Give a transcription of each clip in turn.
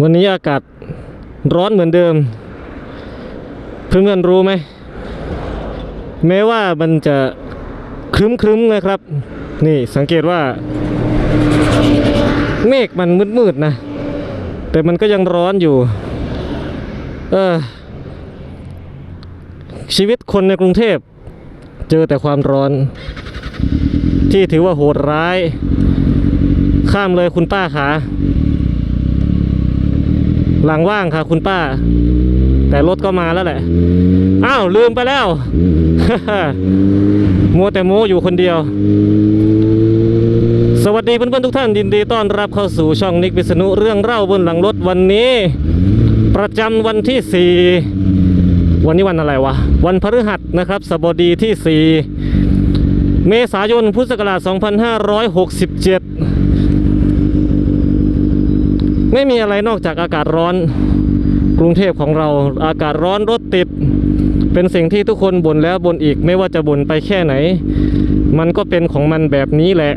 วันนี้อากาศร้อนเหมือนเดิม เพื่อนๆรู้ไหม แม้ว่ามันจะครึ้มๆนะครับ นี่สังเกตว่า เมฆมันมืดๆนะ แต่มันก็ยังร้อนอยู่ เออ ชีวิตคนในกรุงเทพ เจอแต่ความร้อน ที่ถือว่าโหดร้าย ข้ามเลยคุณป้าขา หลังว่างค่ะคุณป้า แต่รถก็มาแล้วแหละ อ้าว ลืมไปแล้ว มัวแต่โมอยู่คนเดียว สวัสดีเพื่อนๆทุกท่านยินดีต้อนรับเข้าสู่ช่องนิกวิษณุเรื่องเล่าบนหลังรถวันนี้ ประจำวันที่ 4 วันนี้วันอะไรวะ วันพฤหัสนะครับสบดีที่ 4 เมษายนพุทธศักราช2567 ไม่มีอะไรนอกจากอากาศร้อน กรุงเทพของเราอากาศร้อนรถติด เป็นสิ่งที่ทุกคนบ่นแล้วบ่นอีกไม่ว่าจะบ่นไปแค่ไหน มันก็เป็นของมันแบบนี้แหละ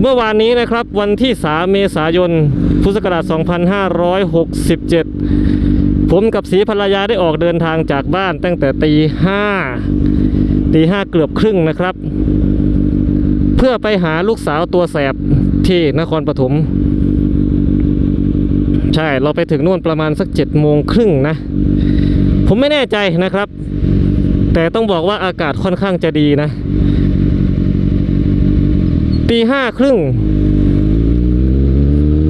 เมื่อวานนี้นะครับวันที่ 3 เมษายน พุทธศักราช 2567 ผมกับสีภรรยาได้ออกเดินทางจากบ้านตั้งแต่ตีห้าตีห้าเกือบครึ่งนะครับ เพื่อไปหาลูกสาวตัวแสบ ที่นครปฐมใช่เราไปถึงนู่นประมาณสักเจ็ดโมงครึ่งนะ ผมไม่แน่ใจนะครับ แต่ต้องบอกว่าอากาศค่อนข้างจะดีนะตีห้าครึ่ง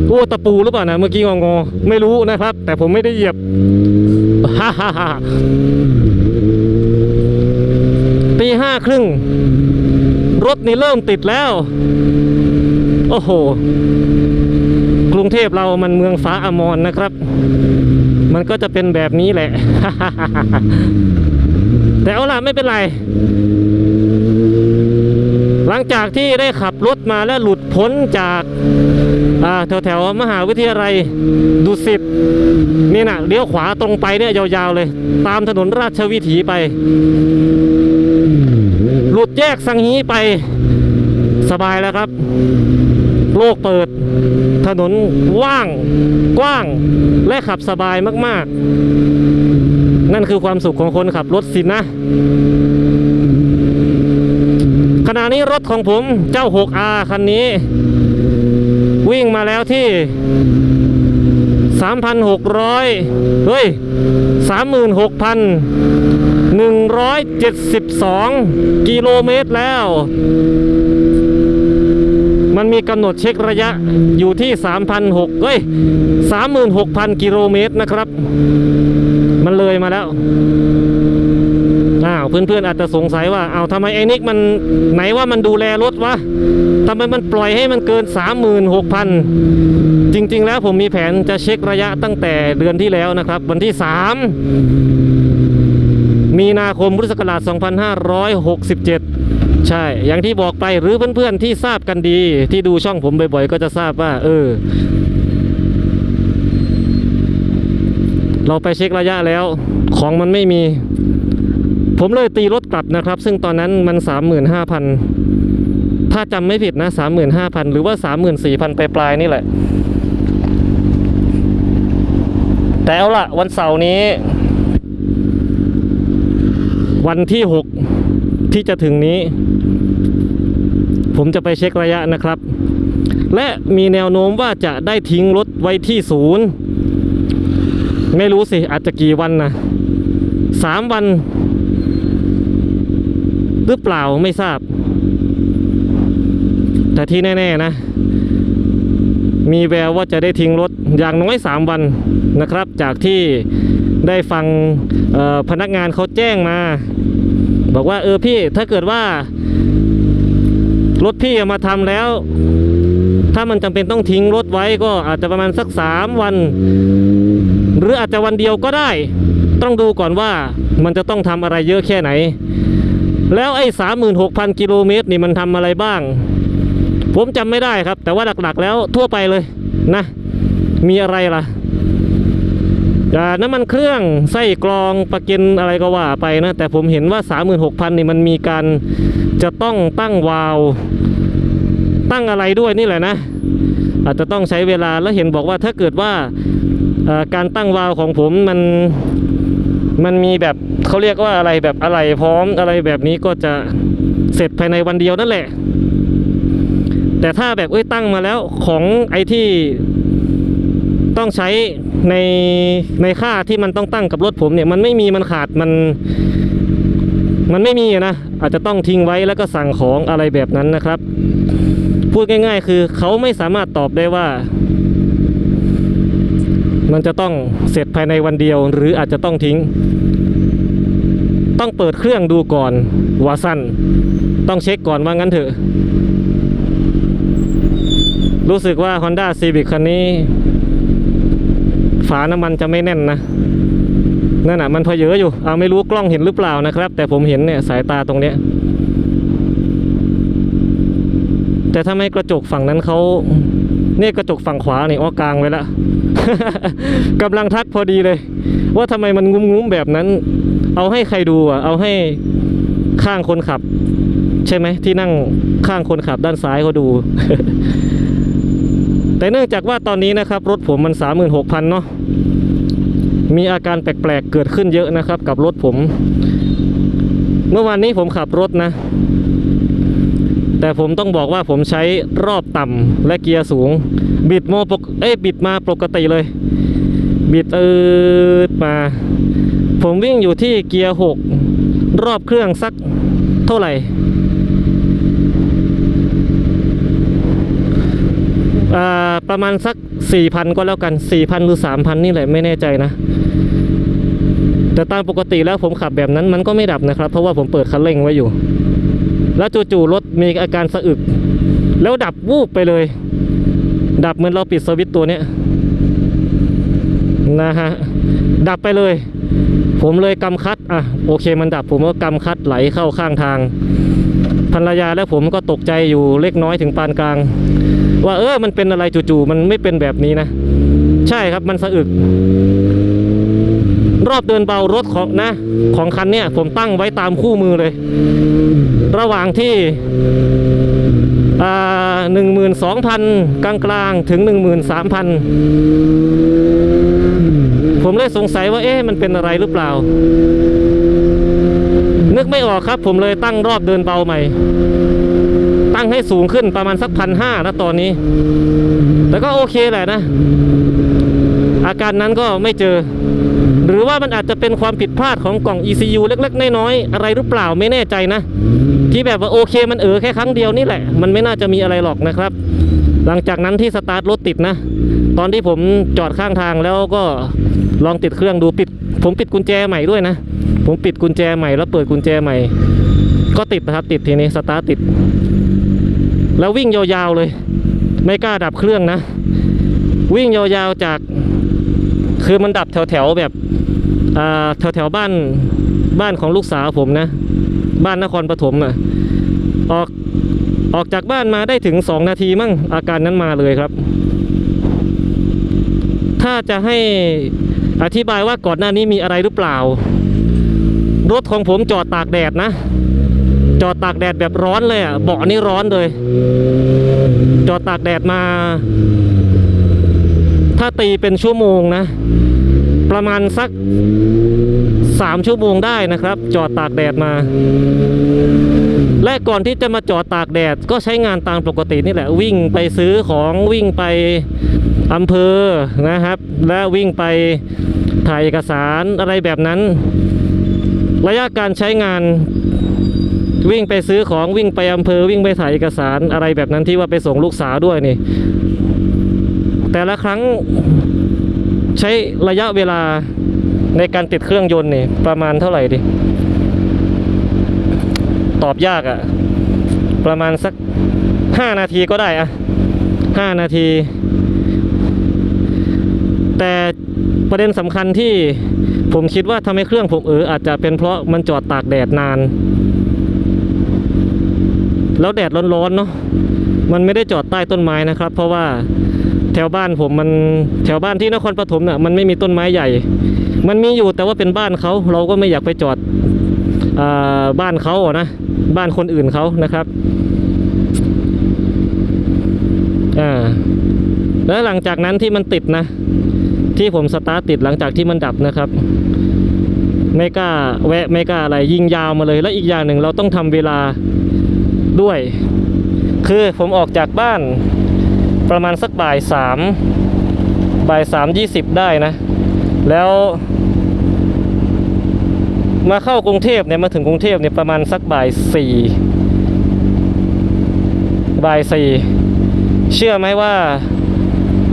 โอ้ตะปูหรือเปล่านะเมื่อกี้งองอไม่รู้นะครับ แต่ผมไม่ได้เหยียบฮ่าฮ่าฮ่าตีห้าครึ่ง รถนี่เริ่มติดแล้ว โอ้โห กรุงเทพเรามันเมืองฟ้าอมรนนะครับ มันก็จะเป็นแบบนี้แหละ แต่เอาล่ะไม่เป็นไร หลังจากที่ได้ขับรถมาและหลุดพ้นจากาแถวแถวมหาวิทยาลัยดุสิตนี่นะเลี้ยวขวาตรงไปเนี่ยยาวๆเลย ตามถนนราชวิถีไป หลุดแยกสังฮีไป สบายแล้วครับ โลกเปิด ถนนว่าง กว้าง และขับสบายมาก ๆ นั่นคือความสุขของคนขับรถสินะ ขณะนี้รถของผมเจ้า 6R คันนี้ วิ่งมาแล้วที่ 3,600 เฮ้ย 36,172 กิโลเมตรแล้ว มันมีกำหนดเช็คระยะอยู่ที่ 3,600เฮ้ย36,000 กิโลเมตรนะครับ มันเลยมาแล้วอ้าวเพื่อนๆอาจจะสงสัยว่าเอาทำไมไอ้นิกมันไหนว่ามันดูแลรถวะทำไมมันปล่อยให้มันเกิน 36,000 จริง ๆ แล้วผมมีแผนจะเช็คระยะตั้งแต่เดือนที่แล้วนะครับ วันที่ 3 มีนาคมพุทธศักราช 2567 ใช่ อย่างที่บอกไปหรือเพื่อนๆที่ทราบกันดี ที่ดูช่องผมบ่อยๆ ก็จะทราบว่า เออ เราไปเช็คระยะแล้ว ของมันไม่มี ผมเลยตีรถกลับนะครับ ซึ่งตอนนั้นมัน 35,000 ถ้าจำไม่ผิดนะ 35,000 หรือว่า 34,000 ไปปลายๆนี่แหละ แต่เอาละวันเสาร์นี้ วันที่ 6ที่จะถึงนี้ ผมจะไปเช็คระยะนะครับ และมีแนวโน้มว่าจะได้ทิ้งรถไว้ที่ศูนย์ ไม่รู้สิ อาจจะกี่วันนะสามวัน หรือเปล่าไม่ทราบ แต่ที่แน่ ๆ นะ มีแววว่าจะได้ทิ้งรถอย่างน้อย3วันนะครับ จากที่ได้ฟังพนักงานเขาแจ้งมา บอกว่าเออพี่ถ้าเกิดว่า รถพี่มาทำแล้ว ถ้ามันจำเป็นต้องทิ้งรถไว้ก็อาจจะประมาณสัก3วัน หรืออาจจะวันเดียวก็ได้ ต้องดูก่อนว่ามันจะต้องทำอะไรเยอะแค่ไหน แล้วไอ้สามหมื่นหกพันกิโลเมตรนี่มันทำอะไรบ้าง ผมจำไม่ได้ครับ แต่ว่าหลักๆ แล้วทั่วไปเลยนะ มีอะไรล่ะน้ำมันเครื่องไส้กรองประกินอะไรก็ว่าไปนะ แต่ผมเห็นว่า 36,000 นี่มันมีการจะต้องตั้งวาล์ว ตั้งอะไรด้วยนี่แหละนะ อาจจะต้องใช้เวลาแล้วเห็นบอกว่าถ้าเกิดว่าการตั้งวาล์วของผมมันมันมีแบบเขาเรียกว่าอะไรแบบอะไรพร้อมอะไรแบบนี้ก็จะเสร็จภายในวันเดียวนั่นแหละ แต่ถ้าแบบเอ้ยตั้งมาแล้วของไอที่ต้องใช้ในในค่าที่มันต้องตั้งกับรถผมเนี่ยมันไม่มีมันขาดมัน มันไม่มีนะอาจจะต้องทิ้งไว้แล้วก็สั่งของอะไรแบบนั้นนะครับ พูดง่าย ๆ คือเขาไม่สามารถตอบได้ว่า มันจะต้องเสร็จภายในวันเดียว หรืออาจจะต้องทิ้ง ต้องเปิดเครื่องดูก่อนว่าสั้น ต้องเช็คก่อนว่างั้นเถอะ รู้สึกว่า Honda Civic คันนี้ ฝาน้ำมันจะไม่แน่นนะนั่นน่ะมันพอเยอะอยู่เอาไม่รู้กล้องเห็นหรือเปล่านะครับ แต่ผมเห็นเนี่ยสายตาตรงเนี้ย แต่ทำไม่กระจกฝั่งนั้นเขาเนี่ยกระจกฝั่งขวาเนี่ยอ้อกลางไว้ละกำลังทักพอดีเลย ว่าทำไมมันงุ้มงุ้มๆแบบนั้น เอาให้ใครดูอะ เอาให้ข้างคนขับ ใช่ไหมที่นั่งข้างคนขับด้านซ้ายเขาดู แต่เนื่องจากว่าตอนนี้นะครับ รถผมมันสามหมื่นหกพันเนาะมีอาการแปลกๆเกิดขึ้นเยอะนะครับ กับรถผม เมื่อวานนี้ผมขับรถนะ แต่ผมต้องบอกว่าผมใช้รอบต่ำและเกียร์สูง บิดโมปกเอ้บิดมาปกติเลย บิดเออมา ผมวิ่งอยู่ที่เกียร์หกรอบเครื่องสักเท่าไหร่ประมาณสักสี่พันก็แล้วกันสี่พันหรือสามพันนี่แหละไม่แน่ใจนะ แต่ตามปกติแล้วผมขับแบบนั้นมันก็ไม่ดับนะครับ เพราะว่าผมเปิดคันเร่งไว้อยู่ แล้วจู่ๆรถมีอาการสะอึก แล้วดับวูบไปเลย ดับเหมือนเราปิดสวิตตัวเนี้ยนะฮะดับไปเลย ผมเลยกำคัดอะโอเคมันดับผมก็กำคัดไหลเข้าข้างทางภรรยาและผมก็ตกใจอยู่เล็กน้อยถึงปานกลาง ว่าเออมันเป็นอะไรจู่ๆมันไม่เป็นแบบนี้นะ ใช่ครับมันสะอึก รอบเดินเบารถของนะของคันเนี้ยผมตั้งไว้ตามคู่มือเลย ระหว่างที่หนึ่งหมื่นสองพันกลางกลางๆถึงหนึ่งหมื่นสามพันผมเลยสงสัยว่าเอ๊ะมันเป็นอะไรหรือเปล่า นึกไม่ออกครับ ผมเลยตั้งรอบเดินเบาใหม่ ตั้งให้สูงขึ้นประมาณสักพันห้านะตอนนี้ แต่ก็โอเคแหละนะ อาการนั้นก็ไม่เจอ หรือว่ามันอาจจะเป็นความผิดพลาดของกล่อง ECU เล็ก ๆ น้อยๆอะไรหรือเปล่าไม่แน่ใจนะ ที่แบบว่าโอเคมันเออแค่ครั้งเดียวนี่แหละ มันไม่น่าจะมีอะไรหรอกนะครับ หลังจากนั้นที่สตาร์ทรถติดนะ ตอนที่ผมจอดข้างทางแล้วก็ลองติดเครื่องดูปิด ผมปิดกุญแจใหม่ด้วยนะ ผมปิดกุญแจใหม่แล้วเปิดกุญแจใหม่ ก็ติดนะครับติดทีนี้สตาร์ทติด แล้ววิ่งยาวๆเลย ไม่กล้าดับเครื่องนะ วิ่งยาวๆจาก คือมันดับแถวๆแบบอ่าแถวๆบ้านบ้านของลูกสาวผมนะ บ้านนครปฐมอะออกออกจากบ้านมาได้ถึงสองนาทีมั่งอาการนั้นมาเลยครับ ถ้าจะให้อธิบายว่าก่อนหน้านี้มีอะไรหรือเปล่า รถของผมจอดตากแดดนะ จอดตากแดดแบบร้อนเลยอะเบาะนี่ร้อนเลย จอดตากแดดมา ถ้าตีเป็นชั่วโมงนะ ประมาณสักสามชั่วโมงได้นะครับ จอดตากแดดมา และก่อนที่จะมาจอดตากแดดก็ใช้งานตามปกตินี่แหละ วิ่งไปซื้อของวิ่งไปอำเภอนะครับ และวิ่งไปถ่ายเอกสารอะไรแบบนั้น ระยะการใช้งานวิ่งไปซื้อของวิ่งไปอำเภอวิ่งไปถ่ายเอกสารอะไรแบบนั้นที่ว่าไปส่งลูกสาวด้วยนี่ แต่ละครั้งใช้ระยะเวลาในการติดเครื่องยนต์นี่ประมาณเท่าไหร่ดิ ตอบยากอะ่ะ ประมาณสักห้านาทีก็ได้อะห้านาที แต่ประเด็นสำคัญที่ผมคิดว่าทำให้เครื่องผมเอออาจจะเป็นเพราะมันจอดตากแดดนาน แล้วแดดร้อนๆเนาะมันไม่ได้จอดใต้ต้นไม้นะครับ เพราะว่า แถวบ้านผมมันแถวบ้านที่นครปฐมเนี่ยมันไม่มีต้นไม้ใหญ่ มันมีอยู่แต่ว่าเป็นบ้านเขาเราก็ไม่อยากไปจอดอบ้านเขาอะนะบ้านคนอื่นเขานะครับอ่าแล้วหลังจากนั้นที่มันติดนะ ที่ผมสตาร์ทติดหลังจากที่มันดับนะครับไม่กล้าแวะไม่กล้าอะไรยิงยาวมาเลย แล้วอีกอย่างหนึ่งเราต้องทำเวลาด้วย คือผมออกจากบ้าน ประมาณสักบ่ายสามบ่ายสามยี่สิบได้นะ แล้ว มาเข้ากรุงเทพเนี่ยมาถึงกรุงเทพเนี่ยประมาณสักบ่ายสี่บ่ายสี่เชื่อไหมว่า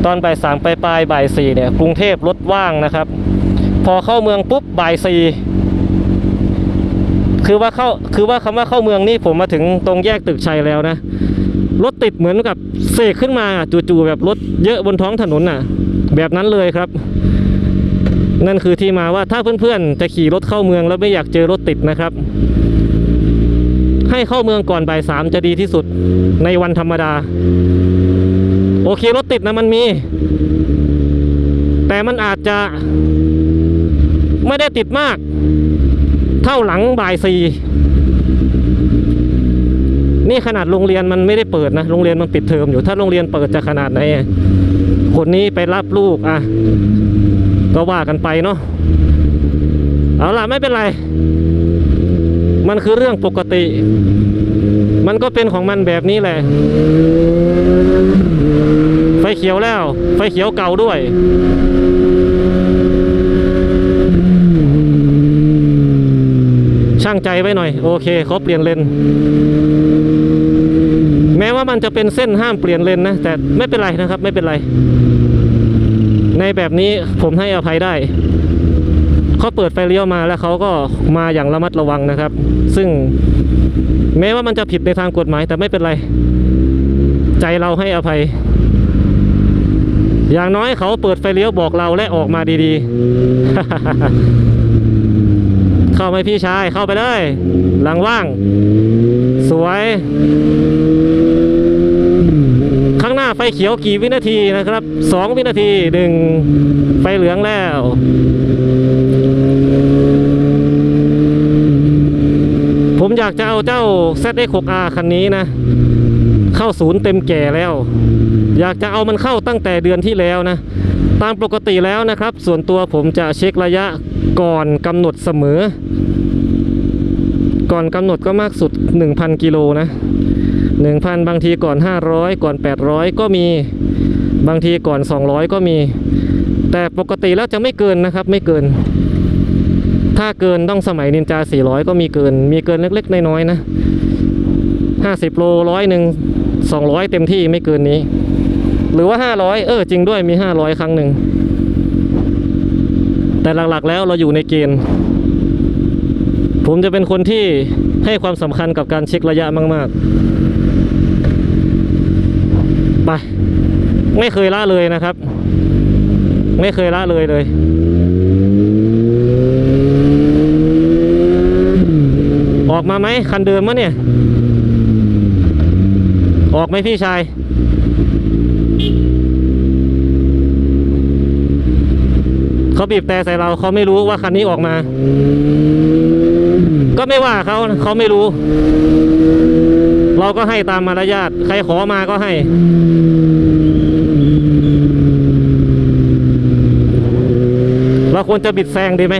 ตอนบ่ายสามปลายปลายบ่ายสี่เนี่ยกรุงเทพรถว่างนะครับ พอเข้าเมืองปุ๊บบ่ายสี่คือว่าเข้าคือว่าคำว่าเข้าเมืองนี่ผมมาถึงตรงแยกตึกชัยแล้วนะ รถติดเหมือนกับเสกขึ้นมาจู่ๆแบบรถเยอะบนท้องถนนน่ะ แบบนั้นเลยครับ นั่นคือที่มาว่าถ้าเพื่อนๆจะขี่รถเข้าเมืองแล้วไม่อยากเจอรถติดนะครับ ให้เข้าเมืองก่อนบ่ายสามจะดีที่สุดในวันธรรมดา โอเครถติดนะมันมี แต่มันอาจจะไม่ได้ติดมาก เท่าหลังบ่ายสี่ นี่ขนาดโรงเรียนมันไม่ได้เปิดนะ โรงเรียนมันปิดเทอมอยู่ถ้าโรงเรียนเปิดจะขนาดไหนคนนี้ไปรับลูกอะก็ว่ากันไปเนาะเอาล่ะไม่เป็นไร มันคือเรื่องปกติ มันก็เป็นของมันแบบนี้แหละ ไฟเขียวแล้ว ไฟเขียวเก่าด้วย ช่า งใจไว้หน่อย โอเคเขาเปลี่ยนเลนแม้ว่ามันจะเป็นเส้นห้ามเปลี่ยนเลนนะ แต่ไม่เป็นไรนะครับ ไม่เป็นไร ในแบบนี้ผมให้อภัยได้เขาเปิดไฟเลี้ยวมาแล้วเขาก็มาอย่างระมัดระวังนะครับ ซึ่งแม้ว่ามันจะผิดในทางกฎหมายแต่ไม่เป็นไร ใจเราให้อภัย อย่างน้อยเขาเปิดไฟเลี้ยวบอกเราและออกมาดีๆ เข้าไหมพี่ชาย เข้าไปเลยหลังว่าง สวย ข้างหน้าไฟเขียวกี่วินาทีนะครับสองวินาทีหนึ่งไฟเหลืองแล้วผมอยากจะเอาเจ้า ZX6R คันนี้นะ เข้าศูนย์เต็มแก่แล้ว อยากจะเอามันเข้าตั้งแต่เดือนที่แล้วนะ ตามปกติแล้วนะครับ ส่วนตัวผมจะเช็คระยะก่อนกำหนดเสมอ ก่อนกำหนดก็มากสุด 1,000 กิโลนะ 1,000 บางทีก่อน 500 ก่อน 800 ก็มีบางทีก่อน 200 ก็มี แต่ปกติแล้วจะไม่เกินนะครับ ไม่เกิน ถ้าเกินต้องสมัยนินจา 400 ก็มีเกิน มีเกินเล็กๆน้อยๆนะ 50 โลร้อยหนึ่ง 200 เต็มที่ไม่เกินนี้ หรือว่า 500 เออจริงด้วยมี 500 ครั้งหนึ่ง แต่หลักๆแล้วเราอยู่ในเกณฑ์ ผมจะเป็นคนที่ให้ความสำคัญกับการเช็คระยะมาก ๆ ไป ไม่เคยละเลยนะครับ ไม่เคยละเลยเลยออกมาไหมคันเดิมมะเนี่ย ออกไหมพี่ชาย เขาบีบแต่ใส่เราเขาไม่รู้ว่าคันนี้ออกมา ก็ไม่ว่าเขาเขาไม่รู้ เราก็ให้ตามมารยาทใครขอมาก็ให้ เราควรจะบิดแซงดีไหม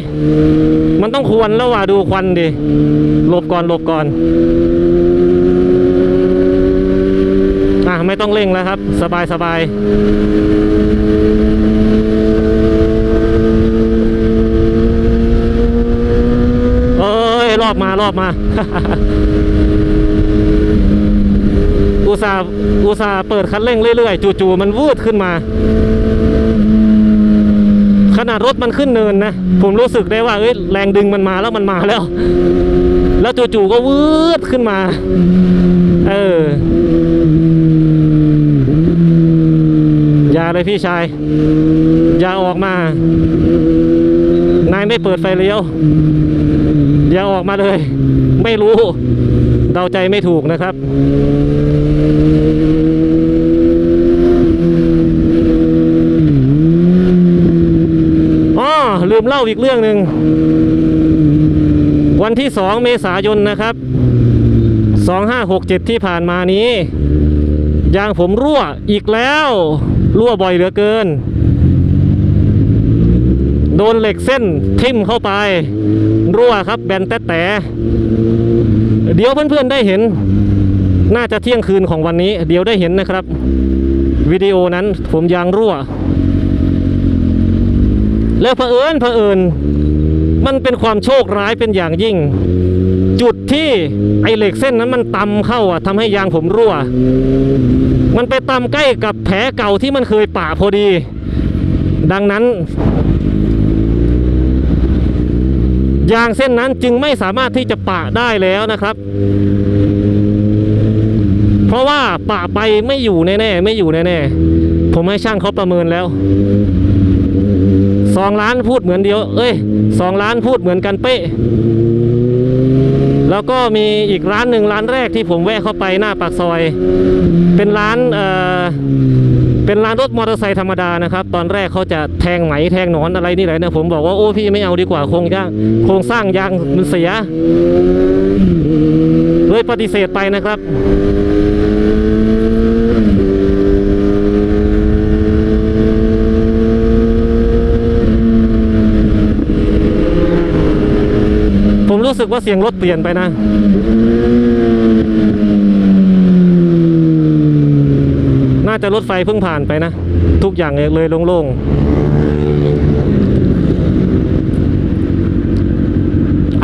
มันต้องควรแล้วว่าดูควันดิหลบก่อนหลบก่อน อะ ไม่ต้องเร่งแล้วครับ สบายสบายเอ้ย รอบมารอบมา อุตส่าห์อุตส่าห์เปิดคันเร่งเรื่อยๆ จู่ๆมันวืดขึ้นมา ขนาดรถมันขึ้นเนินนะ ผมรู้สึกได้ว่าเอ้ยแรงดึงมันมาแล้วมันมาแล้ว แล้วจู่ๆก็วืดขึ้นมา เออ อย่า เลยพี่ชาย อย่าออกมา นายไม่เปิดไฟเลี้ยว อย่าออกมาเลย ไม่รู้ เดาใจไม่ถูกนะครับอ๋อลืมเล่าอีกเรื่องหนึ่ง วันที่ 2 เมษายนนะครับ 2567 ที่ผ่านมานี้ ยางผมรั่วอีกแล้ว รั่วบ่อยเหลือเกิน โดนเหล็กเส้นทิ่มเข้าไป รั่วครับแบนแต๊ะแต่เดี๋ยวเพื่อนๆได้เห็น น่าจะเที่ยงคืนของวันนี้ เดี๋ยวได้เห็นนะครับ วิดีโอนั้นผมยางรั่ว แล้วเผอิญเผอิญ มันเป็นความโชคร้ายเป็นอย่างยิ่ง จุดที่ไอเหล็กเส้นนั้นมันตำเข้าอะทำให้ยางผมรั่ว มันไปตำใกล้กับแผลเก่าที่มันเคยป่าพอดี ดังนั้น ยางเส้นนั้นจึงไม่สามารถที่จะปะได้แล้วนะครับ เพราะว่าปะไปไม่อยู่แน่ๆไม่อยู่แน่ๆผมให้ช่างเขาประเมินแล้ว สองล้านพูดเหมือนเดียว เอ้ยสองล้านพูดเหมือนกันเป๊ะ แล้วก็มีอีกร้านหนึ่งร้านแรกที่ผมแวะเข้าไปหน้าปากซอย เป็นร้านเอ่อเป็นร้านรถมอเตอร์ไซค์ธรรมดานะครับ ตอนแรกเขาจะแทงไหมแทงหนอนอะไรนี่แหละเนี่ยผมบอกว่าโอ้พี่ไม่เอาดีกว่าโครงย่างโครงสร้างยางมันเสียเลยปฏิเสธไปนะครับ ผมรู้ สึกว่าเสียงรถเปลี่ยนไปนะ น่าจะรถไฟเพิ่งผ่านไปนะ ทุกอย่างเลยโล่งๆ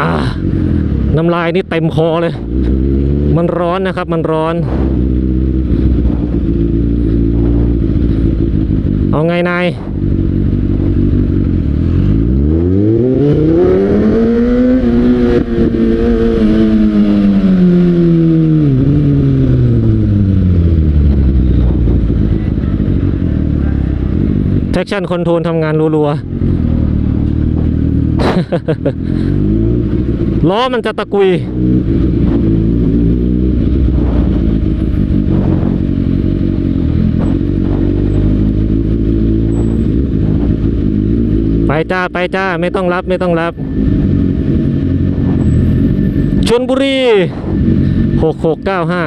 อ่าน้ำลายนี่เต็มคอเลย มันร้อนนะครับ มันร้อน เอาไงนาย แท็กชั่นคอนโทรลทำงานรัวๆ ล้อมันจะตะกุย ไปจ้า ไปจ้า ไม่ต้องรับไม่ต้องรับชนบุรีหกหกเก้าห้า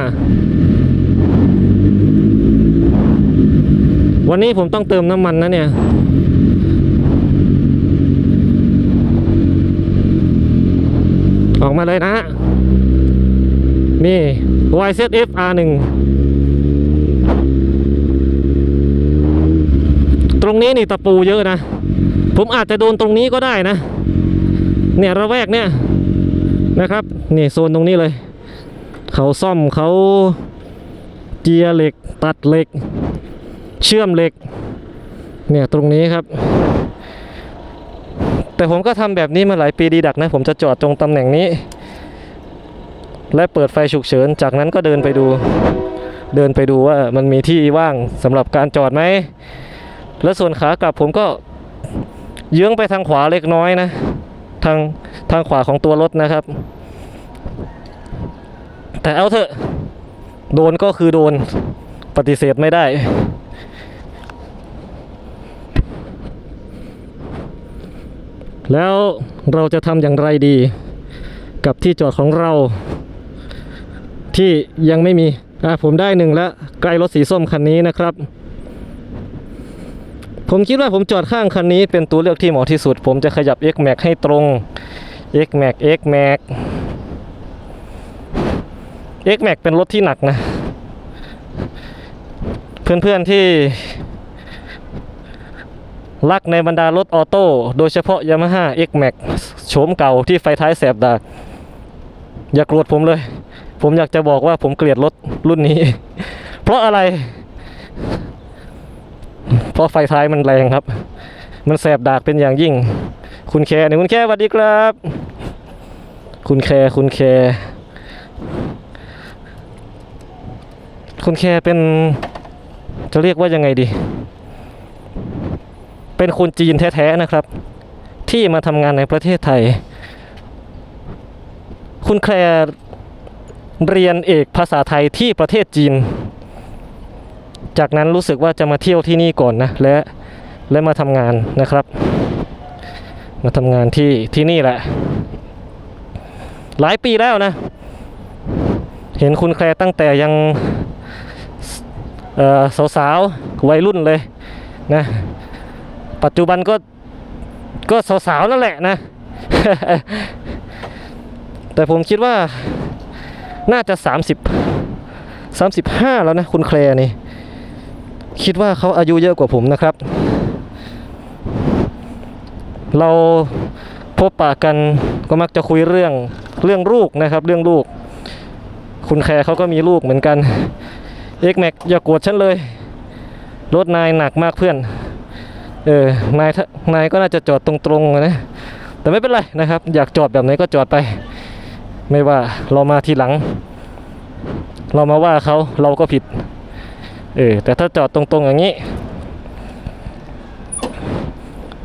วันนี้ผมต้องเติมน้ำมันนะเนี่ยออกมาเลยนะนี่ YZF R1 ตรงนี้นี่ตะปูเยอะนะ ผมอาจจะโดนตรงนี้ก็ได้นะ เนี่ยระแวกเนี่ยนะครับ นี่โซนตรงนี้เลย เขาซ่อมเขาเจียเหล็กตัดเหล็ก เชื่อมเหล็กเนี่ยตรงนี้ครับ แต่ผมก็ทำแบบนี้มาหลายปีดีดักนะ ผมจะจอดตรงตำแหน่งนี้ และเปิดไฟฉุกเฉิน จากนั้นก็เดินไปดู เดินไปดูว่ามันมีที่ว่างสำหรับการจอดไหม และส่วนขากลับผมก็เยื้องไปทางขวาเล็กน้อยนะ ทางทางขวาของตัวรถนะครับ แต่เอาเถอะ โดนก็คือโดนปฏิเสธไม่ได้ แล้วเราจะทำอย่างไรดี กับที่จอดของเรา ที่ยังไม่มีอะผมได้หนึ่งแล้วใกล้รถสีส้มคันนี้นะครับ ผมคิดว่าผมจอดข้างคันนี้เป็นตัวเลือกที่เหมาะที่สุด ผมจะขยับ X Max ให้ตรง X Max X Max X Max เป็นรถที่หนักนะ เพื่อนๆที่ รักในบรรดารถออโต้ โดยเฉพาะ Yamaha X Max โฉมเก่าที่ไฟท้ายแสบดาก อย่าโกรธผมเลย ผมอยากจะบอกว่าผมเกลียดรถรุ่นนี้ เพราะอะไร เพราะไฟท้ายมันแรงครับ มันแสบดากเป็นอย่างยิ่ง คุณแคร์เนี่ยคุณแคร์สวัสดีครับ คุณแคร์คุณแคร์คุณแคร์เป็นจะเรียกว่ายังไงดี เป็นคนจีนแท้ๆนะครับ ที่มาทำงานในประเทศไทย คุณแคร์เรียนเอกภาษาไทยที่ประเทศจีน จากนั้นรู้สึกว่าจะมาเที่ยวที่นี่ก่อนนะ และและมาทำงานนะครับ มาทำงานที่ที่นี่แหละ หลายปีแล้วนะ เห็นคุณแคร์ตั้งแต่ยังสาวๆวัยรุ่นเลยนะ ปัจจุบันก็ก็สาวๆนั่นแหละนะ แต่ผมคิดว่าน่าจะ 30 35 แล้วนะ คุณแคลร์นี่ คิดว่าเขาอายุเยอะกว่าผมนะครับ เราพบปะกันก็มักจะคุยเรื่องเรื่องลูกนะครับ เรื่องลูก คุณแคร์เขาก็มีลูกเหมือนกันเอ็กแม็กอย่าโกรธฉันเลย รถนายหนักมากเพื่อน เออนายนายก็น่าจะจอดตรงๆนะแต่ไม่เป็นไรนะครับ อยากจอดแบบไหนก็จอดไป ไม่ว่าเรามาทีหลัง เรามาว่าเขาเราก็ผิดเออแต่ถ้าจอดตรงๆอย่างนี้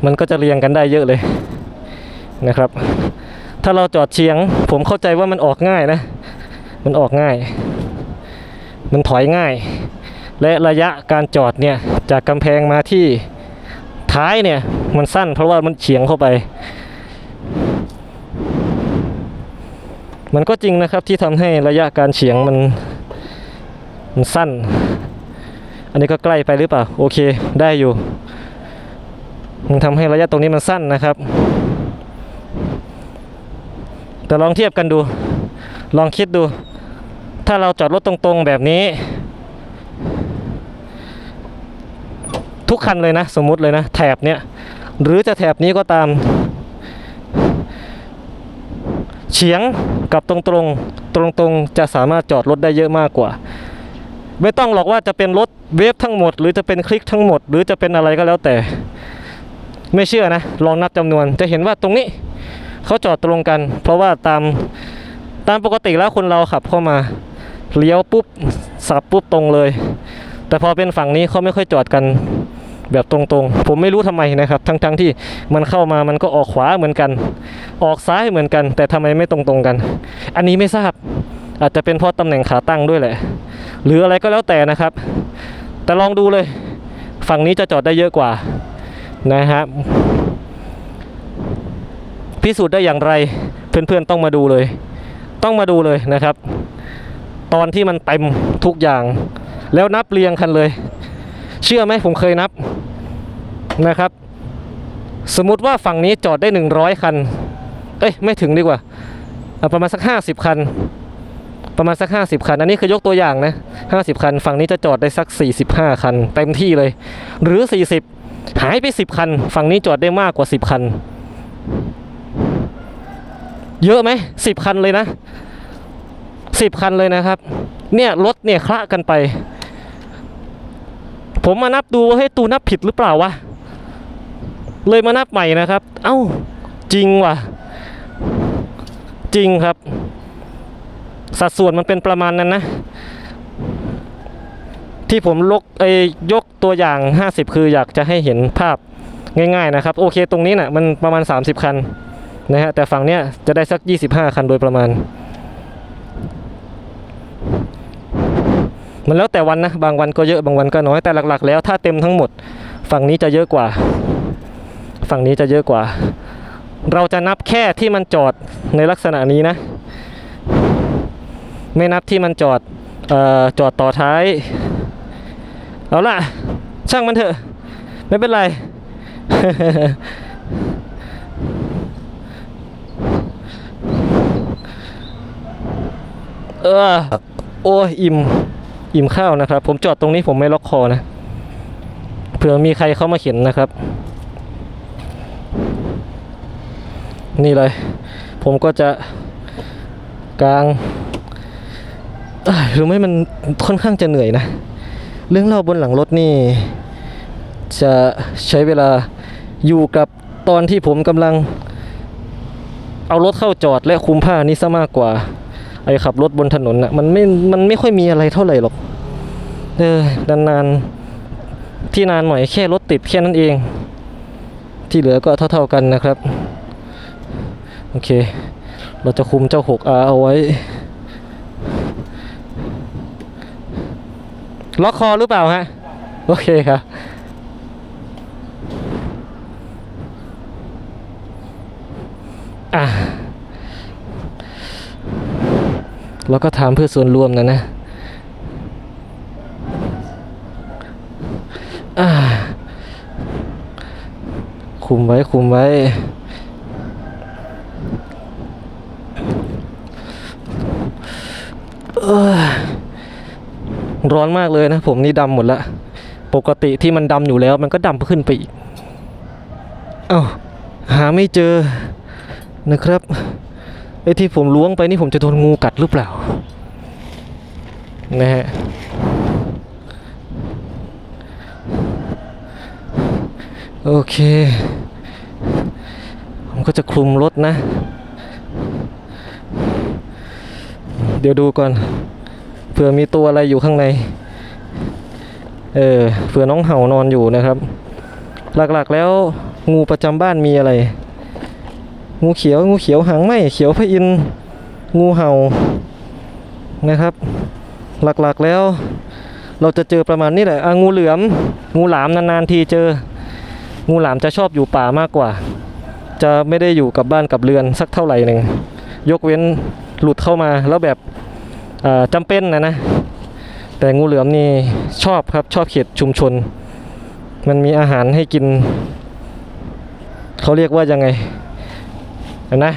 มันก็จะเรียงกันได้เยอะเลยนะครับ ถ้าเราจอดเฉียง ผมเข้าใจว่ามันออกง่ายนะ มันออกง่าย มันถอยง่าย และระยะการจอดเนี่ยจากกำแพงมาที่ ท้ายเนี่ย มันสั้นเพราะว่ามันเฉียงเข้าไป มันก็จริงนะครับที่ทำให้ระยะการเฉียงมันมันสั้น อันนี้ก็ใกล้ไปหรือเปล่า โอเคได้อยู่ มันทำให้ระยะตรงนี้มันสั้นนะครับ แต่ลองเทียบกันดู ลองคิดดู ถ้าเราจอดรถตรงๆแบบนี้ ทุกคันเลยนะ สมมุติเลยนะ แถบเนี้ยหรือจะแถบนี้ก็ตาม เฉียงกับตรงๆตรงๆจะสามารถจอดรถได้เยอะมากกว่า ไม่ต้องหรอกว่าจะเป็นรถเวฟทั้งหมด หรือจะเป็นคลิกทั้งหมด หรือจะเป็นอะไรก็แล้วแต่ ไม่เชื่อนะ ลองนับจำนวนจะเห็นว่าตรงนี้เขาจอดตรงกัน เพราะว่าตามตามปกติแล้วคนเราขับเข้ามาเลี้ยวปุ๊บสับปุ๊บตรงเลย แต่พอเป็นฝั่งนี้เขาไม่ค่อยจอดกัน แบบตรงๆ ผมไม่รู้ทำไมนะครับ ทั้งๆที่มันเข้ามามันก็ออกขวาเหมือนกัน ออกซ้ายเหมือนกัน แต่ทำไมไม่ตรงๆกัน อันนี้ไม่ทราบอาจจะเป็นเพราะตำแหน่งขาตั้งด้วยแหละ หรืออะไรก็แล้วแต่นะครับ แต่ลองดูเลย ฝั่งนี้จะจอดได้เยอะกว่านะครับพิสูจน์ได้อย่างไร เพื่อนๆต้องมาดูเลย ต้องมาดูเลยนะครับ ตอนที่มันเต็มทุกอย่าง แล้วนับเรียงคันเลย เชื่อไหมผมเคยนับนะครับ สมมุติว่าฝั่งนี้จอดได้ 100 คัน เอ้ยไม่ถึงดีกว่า ประมาณสัก 50 คัน ประมาณสัก 50 คัน อันนี้คือยกตัวอย่างนะ 50 คัน ฝั่งนี้จะจอดได้สัก 45 คัน เต็มที่เลย หรือ 40 หายไป 10 คัน ฝั่งนี้จอดได้มากกว่า 10 คัน เยอะไหมสิบคันเลยนะสิบคันเลยนะครับ เนี่ยรถเนี่ยคละกันไป ผมมานับดูว่าให้ยตูนับผิดหรือเปล่าวะ เลยมานับใหม่นะครับ เอ้าจริงว่ะ จริงครับ สัดส่วนมันเป็นประมาณนั้นนะ ที่ผมลกไอ้ยกตัวอย่าง 50 คืออยากจะให้เห็นภาพง่ายๆนะครับ โอเคตรงนี้นะ่ะมันประมาณ 30 คันนะฮะแต่ฝั่งเนี้ยจะได้สัก 25 คันโดยประมาณ มันแล้วแต่วันนะ บางวันก็เยอะบางวันก็น้อยแต่หลักๆ แล้วถ้าเต็มทั้งหมด ฝั่งนี้จะเยอะกว่า ฝั่งนี้จะเยอะกว่า เราจะนับแค่ที่มันจอดในลักษณะนี้นะ ไม่นับที่มันจอดออจอดต่อท้าย เอาล่ะ ช่างมันเถอะ ไม่เป็นไร เออ โอ้อิ่ม อิ่มข้าวนะครับ ผมจอดตรงนี้ผมไม่ล็อกคอนะเผื่อมีใครเข้ามาเข็นนะครับ นี่เลย ผมก็จะกลางเอ้ยรู้ไหมมันค่อนข้างจะเหนื่อยนะ เรื่องเล่าบนหลังรถนี่ จะใช้เวลาอยู่กับตอนที่ผมกำลัง เอารถเข้าจอดและคุมผ้านี่ซะมากกว่า ไอ้ขับรถบนถนนน่ะมันไม่มันไม่ค่อยมีอะไรเท่าไหร่หรอก เออนานๆที่นานหน่อยแค่รถติดแค่นั้นเอง ที่เหลือก็เท่าๆกันนะครับ โอเค เราจะคุมเจ้า 6R เอาไว้ ล็อกคอหรือเปล่าฮะ โอเคครับอะ เราก็ถามเพื่อส่วนรวมนะนะคุมไว้คุมไว้ ร้อนมากเลยนะ ผมนี่ดำหมดละ ปกติที่มันดำอยู่แล้ว มันก็ดำขึ้นไปอีก เอ้า หาไม่เจอนะครับ ไอ้ที่ผมล้วงไปนี่ผมจะโดนงูกัดหรือเปล่า นะฮะ โอเค ผมก็จะคลุมรถนะ เดี๋ยวดูก่อน เผื่อมีตัวอะไรอยู่ข้างใน เออ เผื่อน้องเห่านอนอยู่นะครับ หลักๆแล้วงูประจำบ้านมีอะไร งูเขียว งูเขียวหางไหมเขียวพระอินทร์งูเห่านะครับ หลักๆแล้ว เราจะเจอประมาณนี้แหละงูเหลือม งูหลามนานๆทีเจอ งูหลามจะชอบอยู่ป่ามากกว่า จะไม่ได้อยู่กับบ้านกับเรือนสักเท่าไหร่หนึ่งยกเว้นหลุดเข้ามาแล้วแบบอ่าจำเป็นนะนะ แต่งูเหลือมนี่ชอบครับชอบเขตชุมชน มันมีอาหารให้กิน เขาเรียกว่ายังไง นะ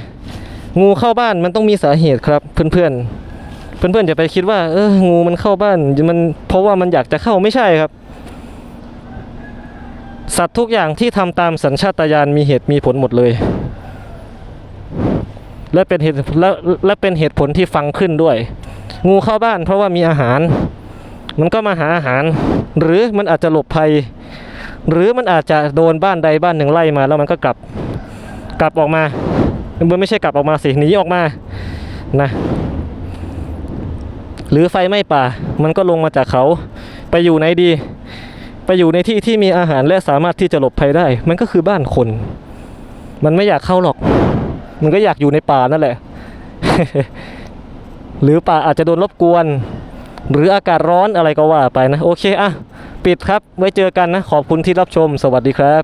งูเข้าบ้านมันต้องมีสาเหตุครับ เพื่อนๆ เพื่อนๆอย่าไปคิดว่าเอองูมันเข้าบ้านมันเพราะว่ามันอยากจะเข้าไม่ใช่ครับ สัตว์ทุกอย่างที่ทำตามสัญชาตญาณมีเหตุมีผลหมดเลย และเป็นเหตุและและเป็นเหตุผลที่ฟังขึ้นด้วย งูเข้าบ้านเพราะว่ามีอาหาร มันก็มาหาอาหาร หรือมันอาจจะหลบภัย หรือมันอาจจะโดนบ้านใดบ้านหนึ่งไล่มาแล้วมันก็กลับกลับออกมา มันไม่ใช่กลับออกมาสิหนีออกมานะหรือไฟไหม้ป่า มันก็ลงมาจากเขาไปอยู่ไหนดี ไปอยู่ในที่ที่มีอาหารและสามารถที่จะหลบภัยได้ มันก็คือบ้านคน มันไม่อยากเข้าหรอก มันก็อยากอยู่ในป่านั่นแหละ หรือป่าอาจจะโดนรบกวน หรืออากาศร้อนอะไรก็ว่าไปนะ โอเคอะปิดครับ ไว้เจอกันนะ ขอบคุณที่รับชม สวัสดีครับ